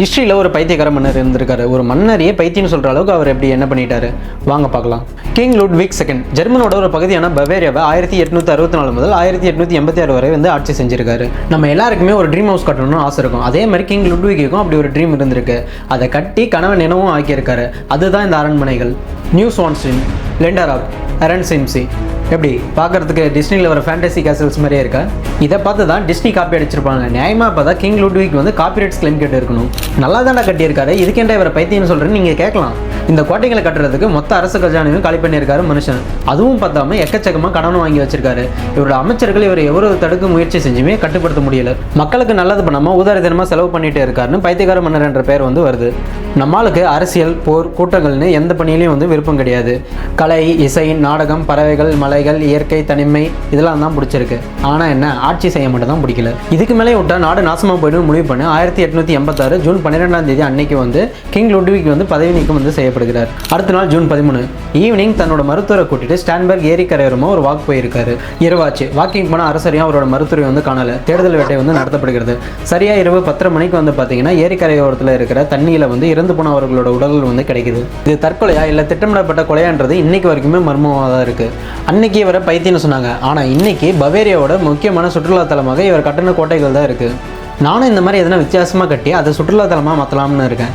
ஹிஸ்ட்ரியில் ஒரு பைத்தியக்கார மன்னர் இருந்திருக்காரு. ஒரு மன்னரையே பைத்தியம்னு சொல்கிற அளவுக்கு அவர் எப்படி என்ன பண்ணிட்டாரு? வாங்க பார்க்கலாம். கிங் லுட்விக் செகண்ட் ஜெர்மனோட ஒரு பகுதியான பவேரியாவை ஆயிரத்தி எட்நூற்றி அறுபத்தி நாலு முதல் ஆயிரத்தி எட்நூற்றி எண்பத்தி ஆறு வரை வந்து ஆட்சி செஞ்சிருக்காரு. நம்ம எல்லாருக்குமே ஒரு ட்ரீம் ஹவுஸ் கட்டணும்னு ஆசை இருக்கும். அதே மாதிரி கிங் லுட்விக்கும் அப்படி ஒரு ட்ரீம் இருந்திருக்கு. அதை கட்டி கனவை நினைவும் ஆக்கியிருக்காரு. அதுதான் இந்த அரண்மனைகள். நியூ ஸ்வான்ஸ்டின் லெண்டராக் அரன் சிம்சி எப்படி? பார்க்கறதுக்கு டிஸ்னியில் வர ஃபேண்டசி கேசல்ஸ் மாதிரியே இருக்கா? இதை பார்த்து தான் டிஸ்னி காப்பி அடிச்சிருப்பாங்க. நியாயமாக பார்த்தா கிங் லுட்விக் வந்து காப்பிரைட்ஸ் கிளைம் கேட்டு இருக்கணும் நல்லா தானே கட்டியிருக்காரு. இதுக்கேண்டா இவரை பைத்தியம்னு சொல்கிறேன்னு நீங்கள் கேட்கலாம். இந்த கோட்டைகளை கட்டுறதுக்கு மொத்த அரசு கஜானையும் காலி பண்ணியிருக்காரு மனுஷன். அதுவும் பார்த்தாம எக்கச்சக்கமாக கடனும் வாங்கி வச்சிருக்காரு. இவரோட அமைச்சர்கள் இவர் எவ்வளவு தடுக்க முயற்சி செஞ்சுமே கட்டுப்படுத்த முடியல. மக்களுக்கு நல்லது பண்ணாமல் உதாரதனமாக செலவு பண்ணிகிட்டே இருக்காருன்னு பைத்தியக்கார மன்னர் என்ற பெயர் வந்து வருது. நம்மளுக்கு அரசியல் போர் கூட்டங்கள்னு எந்த பணியிலையும் வந்து விருப்பம் கிடையாது. கலை இசை நாடகம் பறவைகள் மலைகள் இயற்கை தனிமை இதெல்லாம் தான் பிடிச்சிருக்கு. ஆனால் என்ன ஆட்சி செய்ய மட்டும் தான் பிடிக்கல. இதுக்கு மேலே விட்டா நாடு நாசமாக போயிடும் முடிவு பண்ணி ஆயிரத்தி எட்நூற்றி எண்பத்தாறு ஜூன் பன்னிரெண்டாம் தேதி அன்னைக்கு வந்து கிங் லுட்விக் வந்து பதவி நீக்கம் வந்து செய்யப்படுகிறார். அடுத்த நாள் ஜூன் பதிமூணு. ஈவினிங் தன்னோட மருத்துவரை கூட்டிட்டு ஸ்டான்பர்க் ஏரிக்கரையோரமாக ஒரு வாக்கு போயிருக்காரு. இரவாச்சு. வாக்கிங் போனால் அரசரையும் அவரோட மருத்துவரை வந்து காணல. தேடுதல் வேட்டை வந்து நடத்தப்படுகிறது. சரியாக இரவு பத்தரை மணிக்கு வந்து பார்த்தீங்கன்னா ஏரி கரையோரத்தில் இருக்கிற தண்ணியில் வந்து இருந்து இறந்து போனவர்களோட உடல்கள் வந்து கிடைக்குது. இது தற்கொலையா இல்லை திட்டமிடப்பட்ட கொலையான்றது இன்னைக்கு வரைக்குமே மர்மமாக தான் இருக்கு. அன்னைக்கு இவரை பைத்தியம்னு சொன்னாங்க. ஆனால் இன்னைக்கு பவேரியாவோட முக்கியமான சுற்றுலா தலமாக இவர் கட்டண கோட்டைகள் தான் இருக்கு. நானும் இந்த மாதிரி எதனா வித்தியாசமாக கட்டி அதை சுற்றுலாத்தலமாக மாற்றலாம்னு இருக்கேன்.